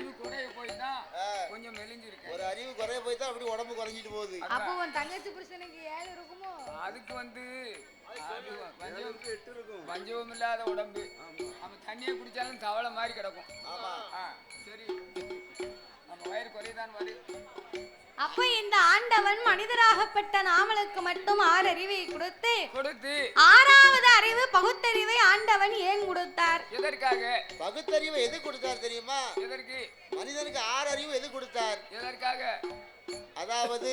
அறிவு குறைய போய் தான். கொஞ்சம் மெலிஞ்சிருக்கேன் ஒரு அறிவு குறைய போய் தான் அப்படி உடம்பு குறைஞ்சிட்டு போகுது. அப்போ உன் தங்கச்சி புருஷனுக்கு ஏழு இருக்குமோ? அதுக்கு வந்து பஞ்சமும் இல்லாத உடம்பு. அவன் தண்ணியை குடிச்சாலும் தவளை மாதிரி கிடக்கும். சரி. நம்ம வயிறு குறையதான் வரு அப்ப இந்த ஆண்டவன் மனிதராகப்பட்ட நாமளுக்கு மட்டும் ஆறு அறிவை கொடுத்து கொடுத்து ஆறாவது அறிவு பகுத்தறிவை ஆண்டவன் ஏன் கொடுத்தார்? எதற்காக? பகுத்தறிவு எது கொடுத்தார் தெரியுமா? எதற்கு? மனிதனுக்கு ஆறு அறிவு எது கொடுத்தார்? எதற்காக? அதாவது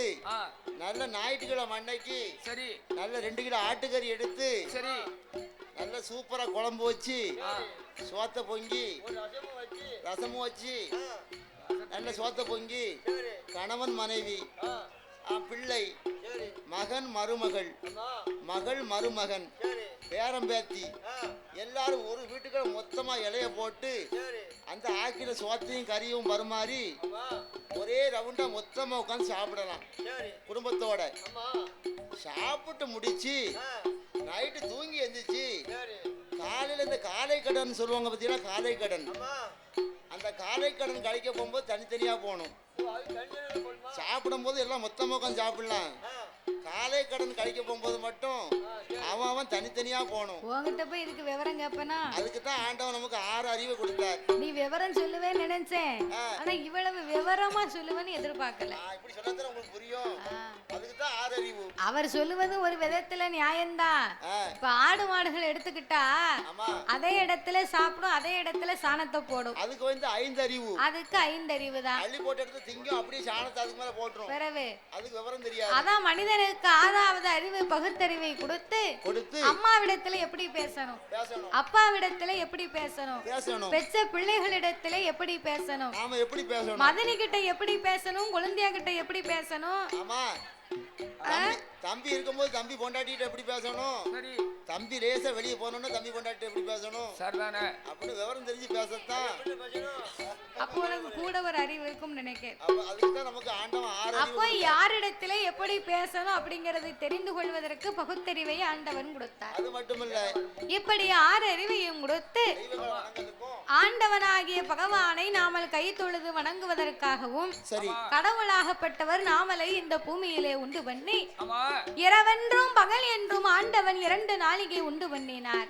நல்ல ஞாயிற்றுக்கிழமை அன்னைக்கு சரி. நல்ல ரெண்டு கிலோ ஆட்டுக்கறி எடுத்து சரி. நல்ல சூப்பரா குழம்பு வச்சு சோத்தை பொங்கி ரசமும் வச்சு நல்ல சோத்தை பொங்கி கணவன் மனைவி பிள்ளை மகன் மருமகள் மகள் மருமகன் பேரம் பேத்தி எல்லாரும் ஒரு வீட்டுக்குள்ள மொத்தமா இலைய போட்டு அந்த ஆக்கில சோத்தையும் கறியும் பருமாறி ஒரே ரவுண்டா மொத்தமா உட்காந்து சாப்பிடலாம். குடும்பத்தோட. சாப்பிட்டு முடிச்சு நைட்டு தூங்கி எந்திரிச்சு காலையில இந்த காலை கடன் சொல்லுவாங்க பார்த்தீங்களா காலை கடன் அந்த காலை கடன் கழிக்க போகும்போது தனித்தனியா போகணும். சாப்பிடும் போது எல்லாம் மொத்தமா உட்காந்து சாப்பிடலாம். காலை கடன் கழிக்க போகும்போது மட்டும் அவன் அவன் தனித்தனியா போகணும். உங்ககிட்ட போய் இதுக்கு விவரம் கேப்பனா? அதுக்கு தான் ஆண்டவன் நமக்கு ஆறு அறிவை கொடுத்தார். நீ விவரம் சொல்லுவேன்னு நினைச்சேன். ஆனா இவ்வளவு விவரமா சொல்லுவேன்னு எதிர்பார்க்கல. இப்படி சொன்னா உங்களுக்கு புரியும். அதுக்கு தான் ஆறு அறிவு. அவர் சொல்லுவது ஒரு விதத்துல நியாயம்தான். இப்ப ஆடு மாடுகள் எடுத்துக்கிட்டா அதே இடத்துல சாப்பிடும் அதே இடத்துல சாணத்தை போடும். அதுக்கு வந்து ஐந்து அறிவு. அதுக்கு ஐந்தறிவு தான் அள்ளி போட்டு எடுத்து திங்கும் அப்படியே சாணத்தை அதுக்கு மேல போட்டுரும். பிறகு அதுக்கு விவரம் தெரியாது. அதான் மனிதனுக்கு ஆறாவது அறிவு பகுத்தறிவை கொடுத்து கொடுத்து அம்மாவிடத்துல எப்படி பேசணும்? அப்பாவிடத்துல எப்படி பேசணும்? பெற்ற பிள்ளைகளிடத்துல எப்படி பேசணும்? நாம எப்படி பேசணும்? மதனி கிட்ட எப்படி பேசணும்? குழந்தையா கிட்ட எப்படி பேசணும்? ஆமா. தம்பி இருக்கும்போது தம்பி பொண்டாட்டிட்டு எப்படி பேசணும்? சரி. தம்பி லேசா வெளியே போனோம்னா தம்பி பொண்டாட்டி எப்படி பேசணும்? சரிதானே. அப்படின்னு விவரம் தெரிஞ்சு பேசத்தான். அப்போ உனக்கு கூட ஒரு அறிவு இருக்கும்னு நினைக்கிறேன் அப்ப அதுக்கு தான் நமக்கு ஆண்டவன் ஆறு அப்போ யாரிடத்துல எப்படி பேசணும் அப்படிங்கறதை தெரிந்து கொள்வதற்கு பகுத்தறிவை ஆண்டவன் கொடுத்தார். அது மட்டும் இல்ல இப்படி ஆறு அறிவையும் கொடுத்து ஆண்டவனாகிய பகவானை நாமல் கை தொழுது வணங்குவதற்காகவும் சரி. கடவுளாகப்பட்டவர் நாமலை இந்த பூமியிலே உண்டு பண்ணி இரவென்றும் பகல் என்றும் ஆண்டவன் இரண்டு நாளிகை உண்டு பண்ணினார்.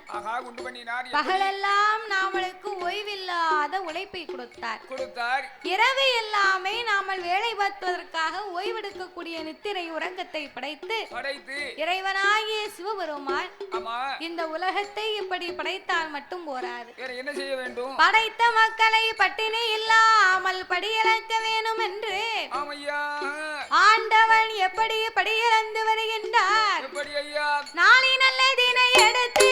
பகலெல்லாம் நாமளுக்கு ஓய்வில்லாத உழைப்பை கொடுத்தார். கொடுத்தார். இரவு எல்லாமே நாமல் வேலை பார்ப்பதற்காக ஓய்வெடுக்கக்கூடிய நித்திரை உறக்கத்தை படைத்து படைத்து இறைவனாகிய சிவபெருமான் இந்த உலகத்தை இப்படி படைத்தால் மட்டும் போராது. என்ன செய்ய வேண்டும்? படைத்த மக்களை பட்டினி இல்லாமல் படியிழக்க வேணும் என்று ஆண்டவன் எப்படி படியிழந்து வருகின்றார். நாளை நல்லதினை எடுத்து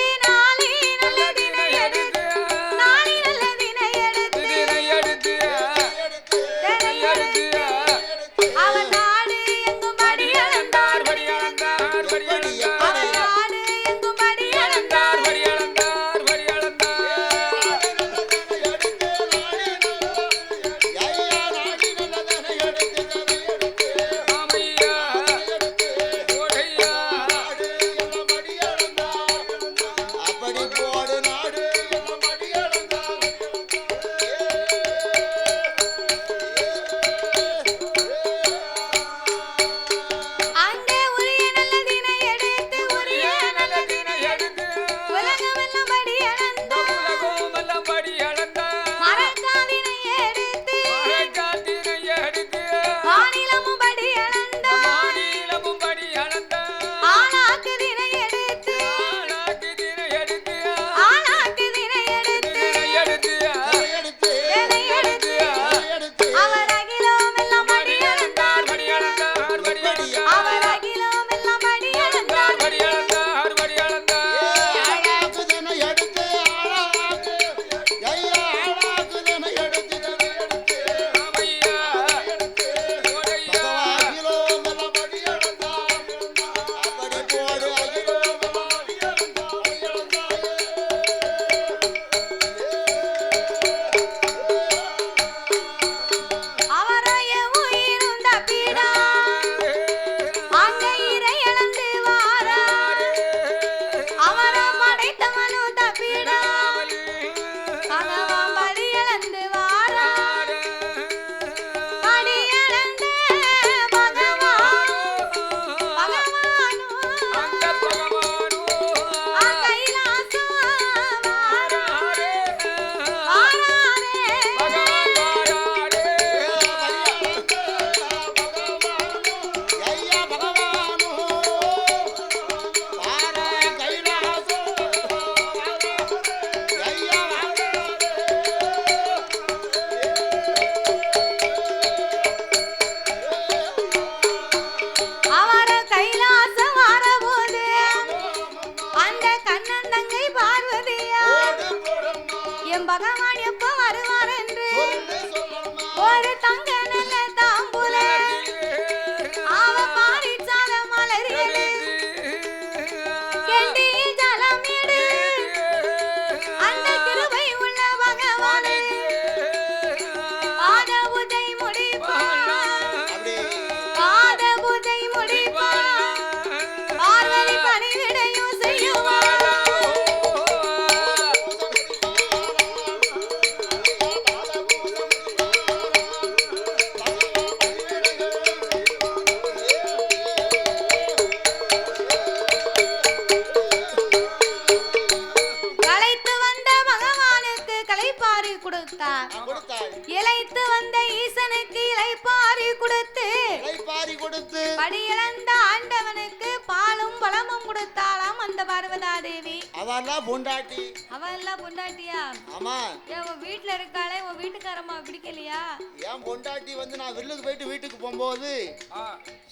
பொண்டாட்டி வந்து நான் வில்லுக்கு போயிட்டு வீட்டுக்கு போகும்போது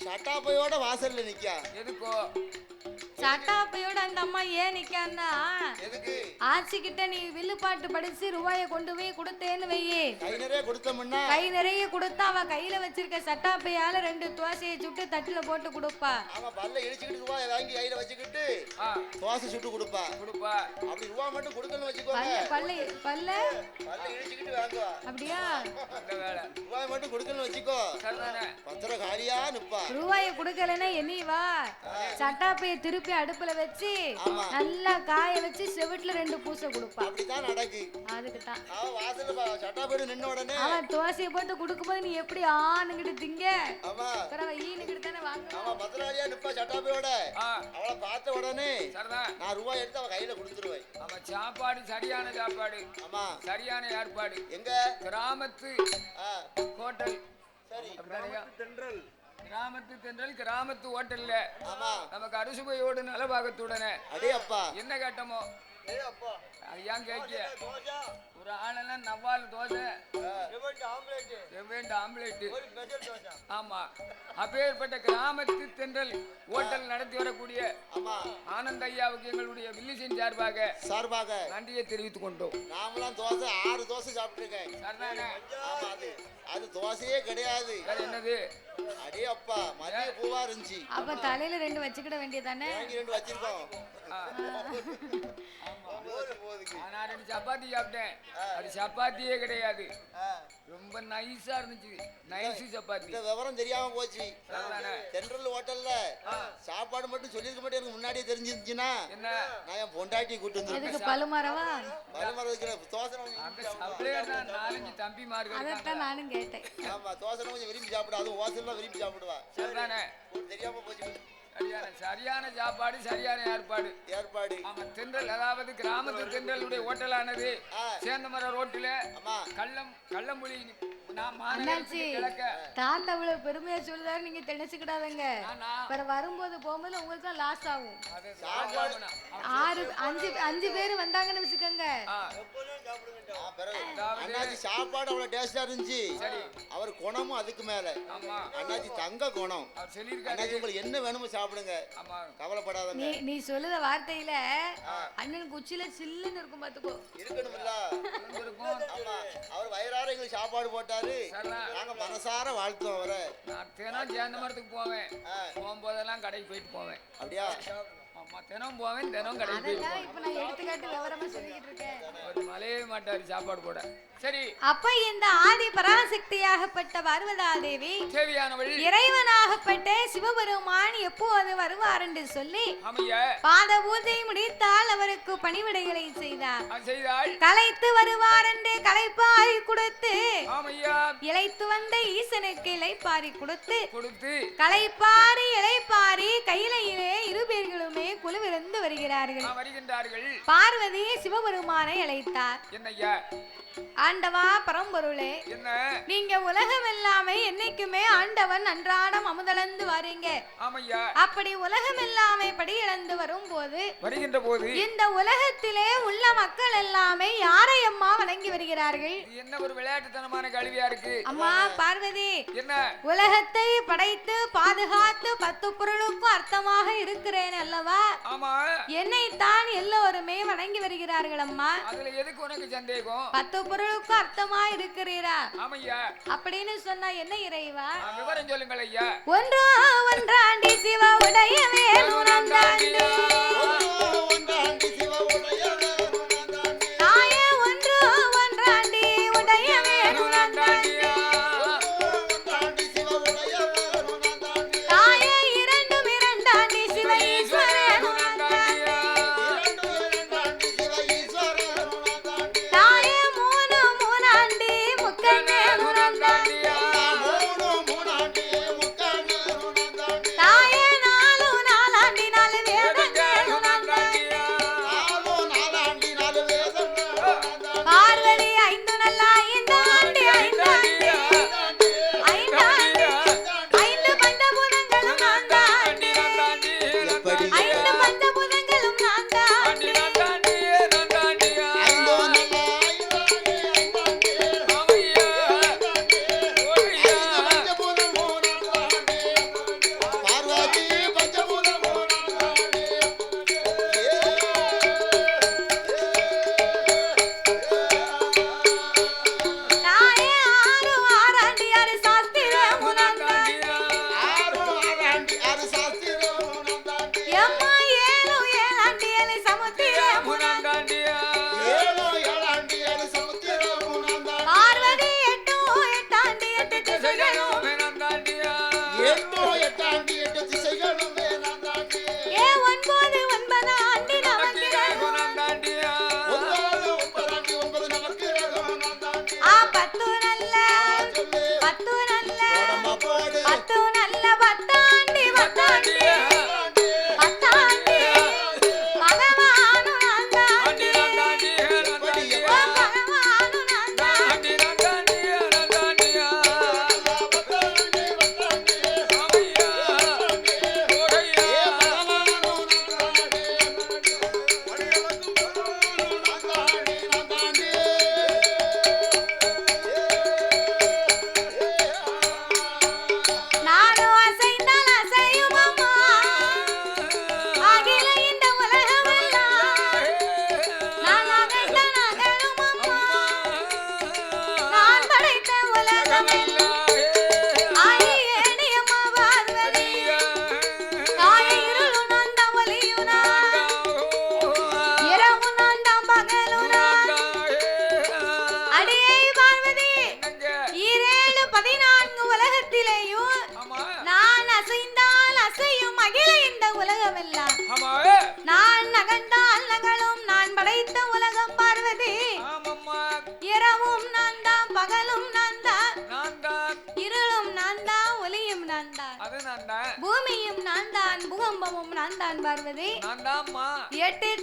சட்டாப்பையோட வாசல்ல நிக்கா. எதுக்கோ? சட்டாப்பையோட அந்த அம்மா ஏன் நிக்கான்னா? எதுக்கு? ஆச்சிக்கிட்ட நீ வில்லு பாட்டு படிச்சு ரூபாயை கொண்டு போய் கொடுத்தேன்னு வையே. கை நிறைய கொடுத்தா அவ கையில வச்சிருக்க சட்டாப்பையால ரெண்டு தோசையை சுட்டு தட்டுல போட்டு கொடுப்பா. அவன் பல்ல இடிச்சுக்கிட்டு ரூபாய் வாங்கி கையில வச்சுக்கிட்டு ஆ. தோசை சுட்டு கொடுப்பா. கொடுப்பா. அப்படி ரூபா மட்டும் கொடுக்கணும்னு வச்சுக்கோங்க. பல்ல பல்ல பல்ல? பல்ல இடிச்சுக்கிட்டு வாங்குவா. அப்படியா? அந்த வேலை. ரூபாய் மட்டும் கொடுக்கணும்னு வச்சுக்கோ. சரிதானே? பத்திரம் காலியா நிப்பா. ரூபாயை கொடுக்கலன்னா என்னி வா. சட்டாப்பையை திருப்பி அடுப்புல வச்சு ஆமா. நல்லா காய வச்சு செவிட்டுல ரெண்டு பூசை கொடுப்பா. அப்படித்தான் நடக்கு. அதுக்கு தான் அவன் வாசல்ல நின்ன உடனே. அவன் தோசையை போட்டு கொடுக்கும்போது நீ எப்படி ஆணுகிட்டு திங்க? ஆமா. அப்புறம் அவன் ஈனுகிட்டு தானே வாங்க அவன் பத்திரகாளியா நிப்பா சட்டாப்பையோட ஆ. அவளை பார்த்த உடனே சரிதான் நான் ரூபாய் எடுத்து அவன் கையில கொடுத்துருவேன். நம்ம சாப்பாடு சரியான சாப்பாடு. ஆமா. சரியான ஏற்பாடு. எங்க? கிராமத்து ஹோட்டல். சரி. அப்படியா? கிராமத்து தென்றல் கிராமத்து ஹோட்டல்ல ஆமா. நமக்கு அறுசுவையோடு நலபாகத்துடனே. என்ன கேட்டோமோ? ஏன் கேட்க. ஒரு ஆளெல்லாம் நவ்வால் தோசை. ஆமா. அப்பேற்பட்ட கிராமத்து தென்றல் ஹோட்டல் நடத்தி வரக்கூடிய ஆமா. ஆனந்த ஐயாவுக்கு எங்களுடைய வில்லிசின் சார்பாக சார்பாக. நன்றியை தெரிவித்துக் கொண்டோம். நாமளாம் தோசை ஆறு தோசை சாப்பிட்டுருக்கேன். அது அது தோசையே கிடையாது. என்னது? அடே அப்பா மல்லிகை பூவா இருந்துச்சு. அப்ப தலையில ரெண்டு வச்சுக்கிட வேண்டியதானே ரெண்டு வச்சிருக்கோம். நான் ரெண்டு சப்பாத்தி சாப்பிட்டேன். அது சப்பாத்தியே கிடையாது. ரொம்ப நைஸா இருந்துச்சு. நைஸ் சப்பாத்தி. இந்த விவரம் தெரியாம போச்சு. சென்ட்ரல் ஹோட்டல்ல சாப்பாடு மட்டும் சொல்லியிருக்க மாட்டேன். எனக்கு முன்னாடியே தெரிஞ்சிருந்துச்சுன்னா என்ன? நான் என் பொண்டாட்டி கூட்டு எதுக்கு பழுமரவா பலமரம் வைக்கிற தோசை அங்க சப்ளையர் தான் நாலஞ்சு இருக்காங்க அதைத்தான் நானும் கேட்டேன். ஆமா தோசை கொஞ்சம் விரும்பி சாப்பிடு. அதுவும் ஹோட்டல்லாம் விரும்பி சாப்பிடுவா. சரிதானே தெரியாம போச்சு. சரியான சரியான சாப்பாடு சரியான ஏற்பாடு. ஏற்பாடு. ஆமா தென்றல் அதாவது கிராமத்து தென்றலுடைய ஹோட்டலானது ஆ. சேந்தமர ரோட்டில கள்ளம் கள்ளம்புலி அண்ணாச்சி தாத்தா இவ்வளவு பெருமையா சொல்லுதாரு நீங்க திணைச்சுக்கிடாதங்க அப்புறம் வரும்போது போகும்போது உங்களுக்கு தான் லாஸ் ஆகும். ஆறு அஞ்சு அஞ்சு பேர் வந்தாங்கன்னு வச்சுக்கோங்க. அண்ணாச்சி சாப்பாடு அவ்வளவு டேஸ்டா இருந்துச்சு. சரி. அவர் குணமும் அதுக்கு மேல. ஆமா. அண்ணாச்சி தங்க குணம். அண்ணாச்சி உங்களுக்கு என்ன வேணுமோ சாப்பிடுங்க. ஆமா. கவலைப்படாதங்க. நீ நீ சொல்லுத வார்த்தையில அண்ணனுக்கு உச்சில சில்லுன்னு இருக்கும் பாத்துக்கோ. இருக்கணும்ல. இருக்கும் ஆமா. அவர் வயிறார எங்களுக்கு சாப்பாடு போட்டாரு. நாங்க மனசார வாழ்த்தோம் அவரை. நான் தினம் சேந்த மரத்துக்கு போவேன். போகும்போதெல்லாம் கடைக்கு போயிட்டு போவேன். அப்படியா? ஆமா தினம் போவேன் தினம் கடைக்கு போயிட்டு அதெல்லாம் இப்ப நான் எடுத்துக்காட்டு விவரமா சொல்லிக்கிட்டு இருக்கேன். அவர் மலையே மாட்டாரு சாப்பாடு போட. சரி. அப்ப இந்த ஆதி பராசக்தியாகப்பட்ட பார்வதா தேவி தேவையானவள் இறைவனாகப்பட்ட சிவபெருமான் எப்போது வருவார் என்று சொல்லி அமைய. பாத பூஜை முடித்தால் அவருக்கு பணிவிடைகளை செய்தார். கலைத்து வருவார் என்று கலைப்பாரி கொடுத்து இளைத்து வந்த ஈசனுக்கு இலைப்பாரி கொடுத்து கொடுத்து. கலைப்பாரி இலைப்பாரி கையிலையிலே இரு பேர்களுமே குழுவிருந்து வருகிறார்கள். வருகின்றார்கள். பார்வதி சிவபெருமானை அழைத்தார். என்னய்யா? ஆண்டவா பரம்பொருளே நீங்க உலகம் எல்லாமே என்னைக்குமே ஆண்டவன் அன்றாடம் அமுதளந்து வாரீங்க. அப்படி உலகம் எல்லாமே படி இழந்து வருகின்ற போது இந்த உலகத்திலே உள்ள மக்கள் எல்லாமே யாரை அம்மா வணங்கி வருகிறார்கள்? என்ன ஒரு விளையாட்டுத்தனமான கல்வியா இருக்கு? அம்மா பார்வதி என்ன? உலகத்தை படைத்து பாதுகாத்து பத்து பொருளுக்கும் அர்த்தமாக இருக்கிறேன் அல்லவா? என்னைத்தான் எல்லோருமே வணங்கி வருகிறார்கள் அம்மா. அதுல எதுக்கு உனக்கு சந்தேகம்? பத்து பொருளுக்கும் அர்த்தமா இருக்கிறீரா அப்படின்னு சொன்னா என்ன இறைவா? விவரம் சொல்லுங்கள் ஐயா. ஒன்றா ஒன்றாண்டி சிவ உடைய வேணுனந்தாண்டி ஒன்றாண்டி சிவ உடைய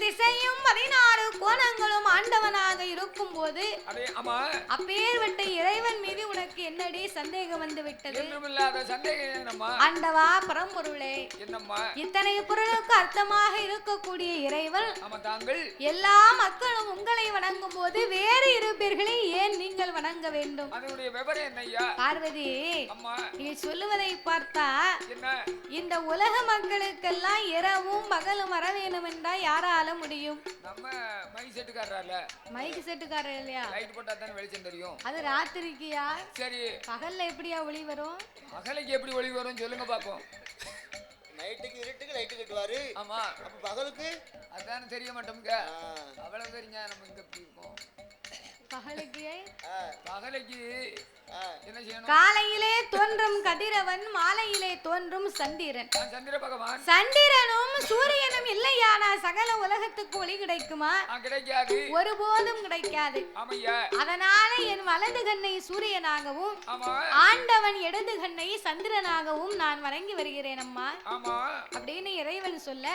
திசையும் பதினாறு கோணங்களும் ஆண்டவனாக இருக்கும் போது அப்பேர்வட்ட இறைவன் மீது உனக்கு என்னடி சந்தேகம் வந்து விட்டது ஆண்டவா பரம்பொருளே. இத்தனை பொருளுக்கு அர்த்தமாக இருக்கக்கூடிய இறைவன் எல்லா மக்களும் உங்களை வணங்கும் போது வேறு இருப்பீர்களை ஏன் நீங்கள் வணங்க வேண்டும்? பார்வதி நீ சொல்லுவதை பார்த்தா இந்த உலக மக்களுக்கெல்லாம் இரவும் பகலும் வர வேணும் என்றா யாரால முடியும். நம்ம மை செட்டுக்காரர்ல மைக்கு செட்டுக்காரர் இல்லையா? லைட் போட்டா தானே வெளிச்சம் தெரியும். அது ராத்திரிக்கியா சரி. பகல்ல எப்படியா ஒளி வரும்? மகளுக்கு எப்படி ஒளி வரும் சொல்லுங்க பாப்போம். நைட்டுக்கு இருட்டுக்கு லைட்டு கட்டுவாரு. ஆமா. அப்ப பகலுக்கு? அதானே தெரிய மாட்டோமுங்க. அவ்வளவு தெரிஞ்சா நம்ம இங்க எப்படி இருக்கோம் பகலுக்கு? ஆ, காலையிலே தோன்றும் கதிரவன் மாலையிலே தோன்றும் சந்திரன். சந்திரனும் சூரியனும் இல்லையானா சகல உலகத்துக்கு ஒளி கிடைக்குமா? ஒருபோதும் கிடைக்காது. அதனால என் வலது கண்ணை சூரியனாகவும் ஆண்டவன் இடது கண்ணை சந்திரனாகவும் நான் வணங்கி வருகிறேன் அம்மா. அப்படின்னு இறைவன் சொல்ல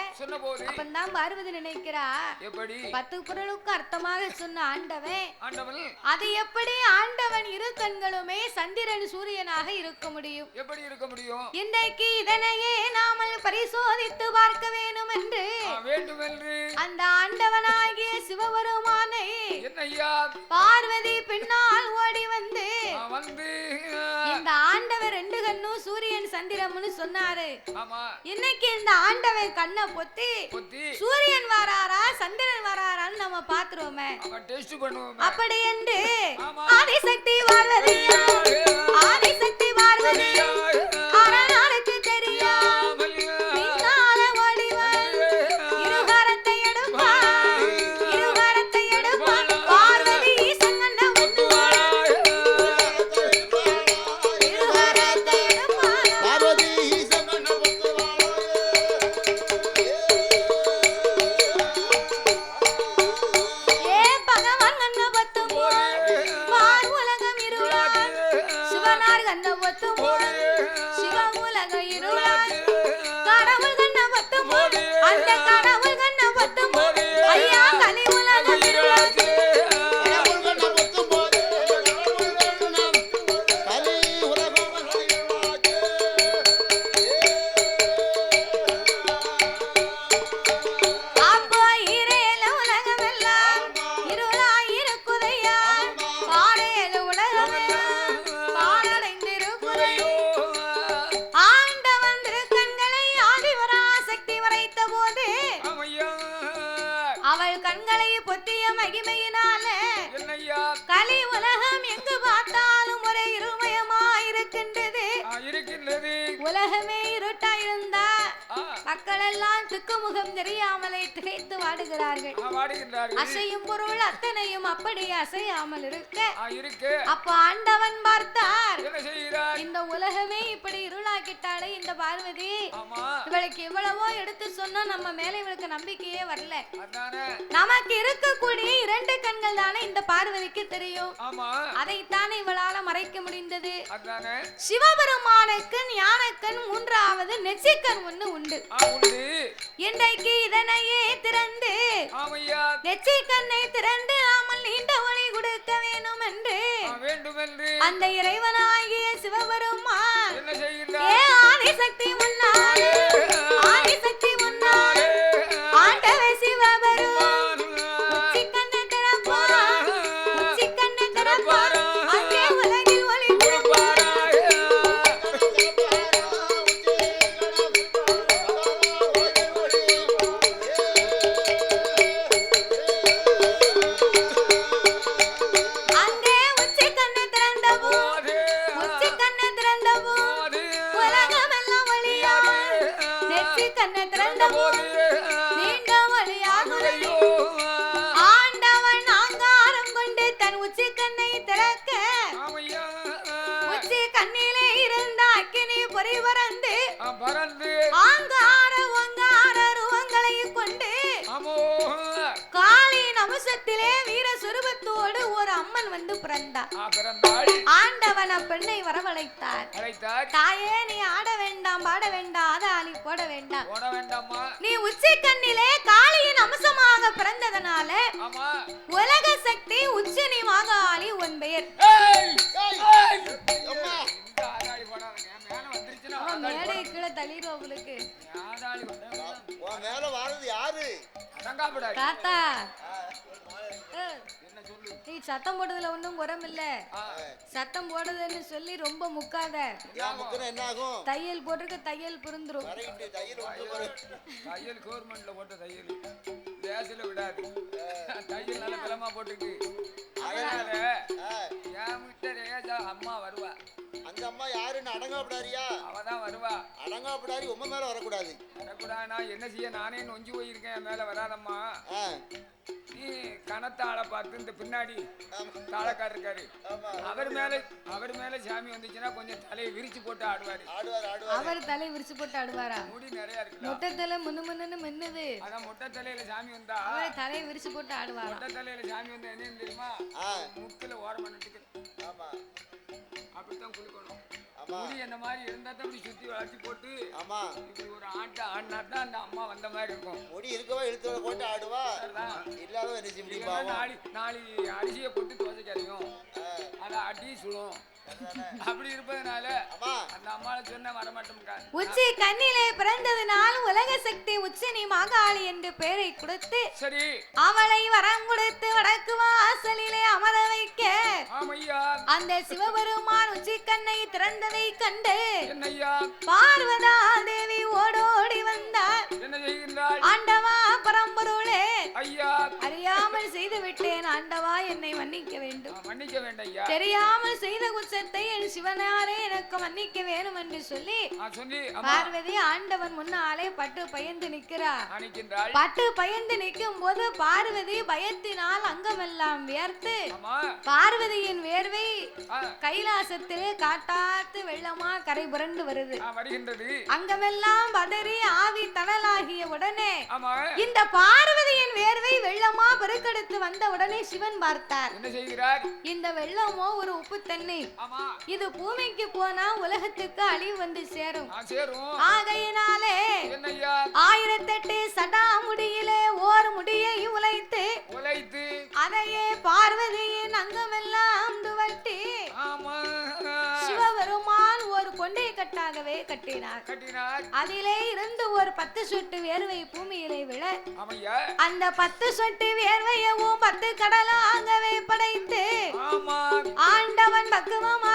அப்பந்தான் பார்வதி நினைக்கிறா பத்து குரலுக்கு அர்த்தமாக சொன்ன ஆண்டவன். அது எப்படி ஆண்டவன் இரு கண்களுமே சந்திரன் சூரியனாக இருக்க முடியும். எப்படி இருக்க முடியும்? இன்றைக்கு இதனையே நாமல் பரிசோதித்து பார்க்க வேணும் என்று வேண்டும் என்று அந்த ஆண்டவனாகிய சிவபெருமானை பார்வதி பின்னால் ஓடி வந்து வந்து இந்த ஆண்டவன் ரெண்டு கண்ணும் சூரியன் சந்திரம்னு சொன்னாரு. இன்னைக்கு இந்த ஆண்டவன் கண்ணை பொத்தி சூரியன் வராரா சந்திரன் வராரான்னு நம்ம பாத்துருவோமே. டெஸ்ட் பண்ணுவோம். அப்படி என்று. ஆதிசக்தி பார்வதியா ஆதிசக்தி பார்வதியா இருக்க அப்ப ஆண்டவன் பார்த்தார். என்ன செய்கிறார்? இந்த உலகமே இப்படி இருளாக்கிட்டாலே இந்த பார்வதி. இவளுக்கு எவ்வளவோ எடுத்து சொன்னா நம்ம மேல இவளுக்கு நம்பிக்கையே வரல. நமக்கு இருக்கக்கூடிய இரண்டு கண்கள் தானே இந்த பார்வதிக்கு தெரியும். அதைத்தானே இவளால மறைக்க முடிந்தது. சிவபெருமானுக்கு ஞானக்கண் மூன்றாவது நெச்சிக்கண் ஒண்ணு உண்டு. இன்றைக்கு இதனையே திறந்து நெச்சிக்கண்ணை திறந்து நாமல் நீண்ட ஒளி கொடுக்க வேணும் என்று வேண்டுமென்று. அந்த இறைவனாகிய சிவபெருமான் ஆதிசக்தி முன்னாலே ஆதிசக்தி கண்ணை திறந்த போது நீண்ட வழியாகுதடி ஆண்டவன் ஆங்காரம் கொண்டு தன் உச்சி கண்ணை திறக்க. உச்சி கண்ணிலே இருந்த அக்கினி பொறி பறந்து பறந்து. ஆங்கார ஒங்கார ரூபங்களை கொண்டு அமோ காளியின் அம்சத்திலே வீர சுரூபத்தோடு ஒரு அம்மன் வந்து பிறந்தார் ஆ, அப்பெண்ணை வரவழைத்தார். தாயே நீ ஆட வேண்டாம் பாட வேண்டாம் போட வேண்டாம். போட வேண்டாமா? நீ உச்சி கண்ணிலே காளியின் அம்சமாக பிறந்ததனால உலக சக்தி உச்சினி மாகாளி உன் பெயர். மேடை கீழே தள்ளிடுவோம் உங்களுக்கு மேல வாரது யாரு. தாத்தா. நீ சத்தம் போடுறதுல ஒன்றும் குறம் இல்ல. சத்தம் போடுதுன்னு சொல்லி ரொம்ப முக்காத. என்ன ஆகும்? தையல் போட்டிருக்க தையல் புரிந்துரும். தையல் ஒன்று பாரு. தையல் கவர்மெண்ட்ல போட்ட தையல். தேசில விடாது. தையல் நல்ல பலமா போட்டுக்கு. அதனால என் வீட்ட ரேஜா அம்மா வருவா. அந்த அம்மா யாருன்னு அடங்காப்படாரியா? அவ தான் வருவா. அடங்காப்படாரி உங்க மேல வரக்கூடாது. வரக்கூடாதுனா என்ன செய்ய? நானே நொஞ்சு போயிருக்கேன் என் மேல வராதம்மா. நீ கனத்த ஆளை பார்த்து இந்த பின்னாடி. தாளக்கார் இருக்காரு. அவர் மேல அவர் மேல சாமி வந்துச்சுன்னா கொஞ்சம் தலையை விரிச்சு போட்டு ஆடுவாரு. ஆடுவார் ஆடுவார். அவர் தலை விரிச்சு போட்டு ஆடுவாரா? முடி நிறைய இருக்குல்ல மொட்டத்துல முன்னு முன்னு மின்னுது. அதான் மொட்டை தலையில சாமி வந்தா. அவர் தலையை விரிச்சு போட்டு ஆடுவாரா? மொட்டை தலையில சாமி வந்தா என்னன்னு தெரியுமா? முக்கில ஓரம் பண்ணிட்டு ஆமா. அப்படித்தான் குளிக்கணும் ஆமா. முடி என்ன மாதிரி இருந்தா தான் இப்படி சுத்தி வளர்ச்சி போட்டு ஆமா. இப்படி ஒரு ஆட்டை ஆடினா தான் அந்த அம்மா வந்த மாதிரி இருக்கும். முடி இருக்கவா இழுத்து போட்டு ஆடுவா? பாவம். நாளை நாளை அரிசியை போட்டு அரையும் ஆ, அதை அடி சுடும். அப்படி இருப்பதனால அம்மா அந்த அம்மாவை சொன்ன வரமாட்டோம்க்கா உச்சி கண்ணிலே பிறந்ததினால் உலக சக்தி உச்சினி மாகாளி என்று பெயரை கொடுத்து சரி. அவளை வரம் கொடுத்து வடக்கு வாசலிலே அமர வைக்க. ஆமையா. அந்த சிவபெருமான் உச்சி கண்ணை திறந்ததை கண்டு பார்வதா தேவி ஓடோடி வந்தார். என்ன செய்கின்றாள். ஆண்டவா பரம்பொருளே. ஐயா. அறியாமல் செய்து விட்டேன் ஆண்டவா என்னை மன்னிக்க வேண்டும். மன்னிக்க வேண்டாம் தெரியாமல் செய்த குற்றத்தை என் சிவனாரே எனக்கு மன்னிக்க வேணும் என்று சொல்லி பார்வதி ஆண்டவன் முன்னாலே பட்டு பயந்து நிற்கிறார். பட்டு பயந்து நிற்கும் போது பார்வதி பயத்தினால் அங்கமெல்லாம் வியர்த்து பார்வதியின் வேர்வை கைலாசத்திலே காட்டாத்து வெள்ளமா கரை புரண்டு வருது. அங்கமெல்லாம் பதறி ஆவி தணலாகிய உடனே இந்த பார்வதியின் வேர்வை வெள்ளமா பெருக்கெடுத்து வந்த உடனே சிவன் பார்த்தார். என்ன செய்கிறார்? இந்த வெள்ளமோ ஒரு உப்பு தண்ணி. இது பூமிக்கு போனா உலகத்துக்கு அழிவு வந்து சேரும். ஆகையினாலே ஆயிரத்தெட்டு சடாமுடியிலே ஓர் முடியை உழைத்து உழைத்து அதையே பார்வதியின் அங்கமெல்லாம் துவட்டி ஆமா. கட்டாகவே கட்டினார். கட்டினார். அதிலே இருந்து ஒரு பத்து சொட்டு வேர்வை பூமியிலே விழ. அந்த பத்து சொட்டு வேர்வையவும் பத்து கடலாகவே படைத்து ஆமா ஆண்டவன் பக்குவமாகவே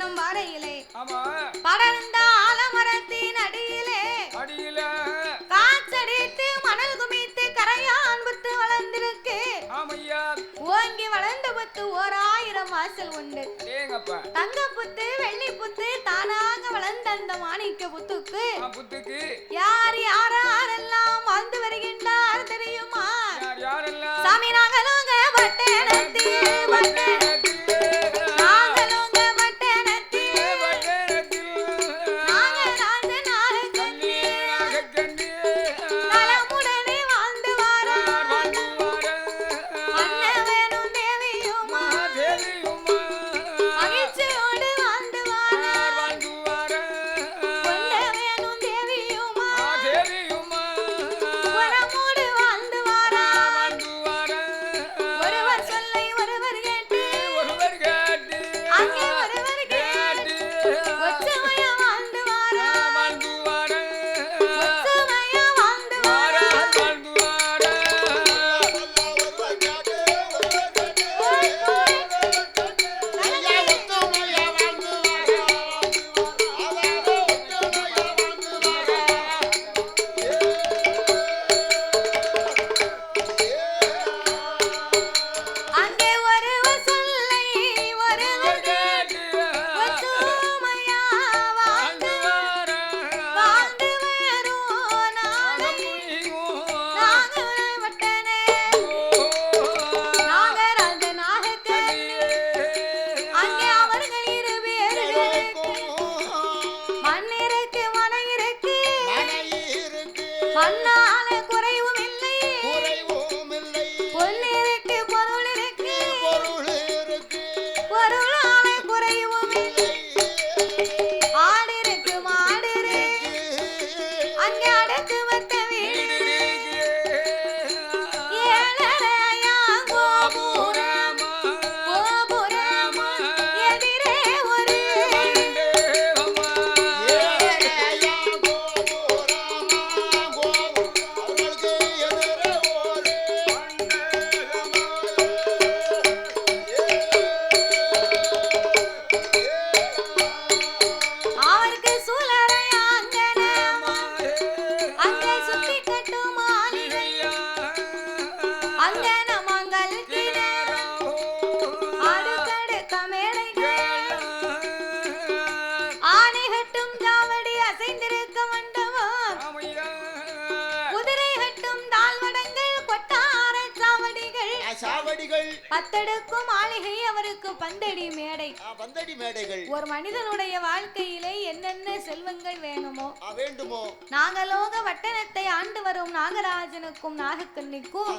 என்னும் வாடையிலே படர்ந்த ஆலமரத்தின் அடியிலே. அடியிலே. காற்றடித்து மணல் குமித்து கரையான் புத்து வளர்ந்திருக்கு. ஓங்கி வளர்ந்த புத்து ஓர் ஆயிரம் வாசல் உண்டு. தங்க புத்து வெள்ளி புத்து தானாக வளர்ந்த அந்த மாணிக்க புத்துக்கு யார் யாரெல்லாம் வாழ்ந்து வருகின்றார் தெரியுமா? சாமி நாங்க நாங்க பட்டணத்தில் சாவடிகள் பத்தடுக்கும் மாளிகை அவருக்கு பந்தடி மேடை. பந்தடி மேடைகள். ஒரு மனிதனுடைய வாழ்க்கையிலே என்னென்ன செல்வங்கள் வேணுமோ வேண்டுமோ? நாகலோக வட்டணத்தை ஆண்டு வரும் நாகராஜனுக்கும் நாகக்கண்ணிக்கும்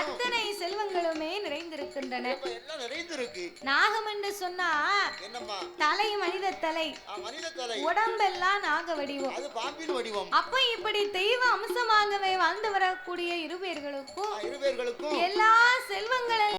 அத்தனை செல்வங்களுமே நிறைந்திருக்கின்றன. நாகம் என்று சொன்னா தலை மனித தலை. உடம்பெல்லாம் நாக வடிவம். அப்ப இப்படி தெய்வ அம்சமாகவே வாழ்ந்து வரக்கூடிய இருவேர்களுக்கும். எல்லா செல்வங்களும்